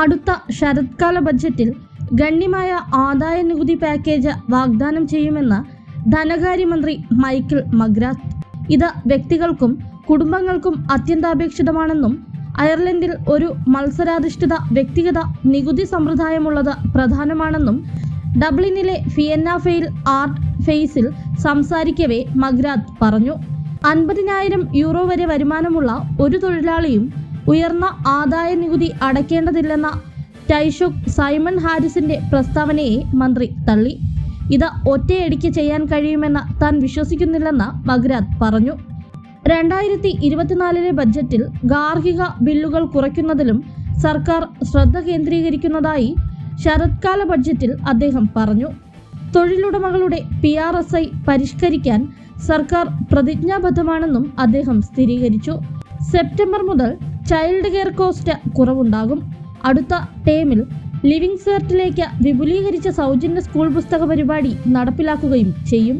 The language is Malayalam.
അടുത്ത ശരത്കാല ബജറ്റിൽ ഗണ്യമായ ആദായ നികുതി പാക്കേജ് വാഗ്ദാനം ചെയ്യുമെന്ന് ധനകാര്യമന്ത്രി മൈക്കിൾ മഗ്രാത്ത്. ഇത് വ്യക്തികൾക്കും കുടുംബങ്ങൾക്കും അത്യന്താപേക്ഷിതമാണെന്നും അയർലൻഡിൽ ഒരു മത്സരാധിഷ്ഠിത വ്യക്തിഗത നികുതി സമ്പ്രദായമുള്ളത് പ്രധാനമാണെന്നും ഡബ്ലിനിലെ ഫിയന്ന ഫെയിൽ ആർട്ട് ഫെയ്സിൽ സംസാരിക്കവേ മഗ്രാത്ത് പറഞ്ഞു. അൻപതിനായിരം യൂറോ വരെ വരുമാനമുള്ള ഒരു തൊഴിലാളിയും ഉയർന്ന ആദായ നികുതി അടയ്ക്കേണ്ടതില്ലെന്ന ടൈഷോക് സൈമൺ ഹാരിസിന്റെ പ്രസ്താവനയെ മന്ത്രി തള്ളി. ഇത് ഒറ്റയടിക്ക് ചെയ്യാൻ കഴിയുമെന്ന് താൻ വിശ്വസിക്കുന്നില്ലെന്ന് മഗ്രാത്ത് പറഞ്ഞു. രണ്ടായിരത്തി ഇരുപത്തിനാലിലെ ബജറ്റിൽ ഗാർഹിക ബില്ലുകൾ കുറയ്ക്കുന്നതിലും സർക്കാർ ശ്രദ്ധ കേന്ദ്രീകരിക്കുന്നതായി ശരത്കാല ബഡ്ജറ്റിൽ അദ്ദേഹം പറഞ്ഞു. തൊഴിലുടമകളുടെ പി ആർ എസ് ഐ പരിഷ്കരിക്കാൻ സർക്കാർ പ്രതിജ്ഞാബദ്ധമാണെന്നും അദ്ദേഹം സ്ഥിരീകരിച്ചു. സെപ്റ്റംബർ മുതൽ ചൈൽഡ് കെയർ കോസ്റ്റ് കുറവുണ്ടാകും. അടുത്ത ടേമിൽ ലിവിംഗ് സെർട്ടിലേക്ക് വിപുലീകരിച്ച സൗജന്യ സ്കൂൾ പുസ്തക പരിപാടി നടപ്പിലാക്കുകയും ചെയ്യും.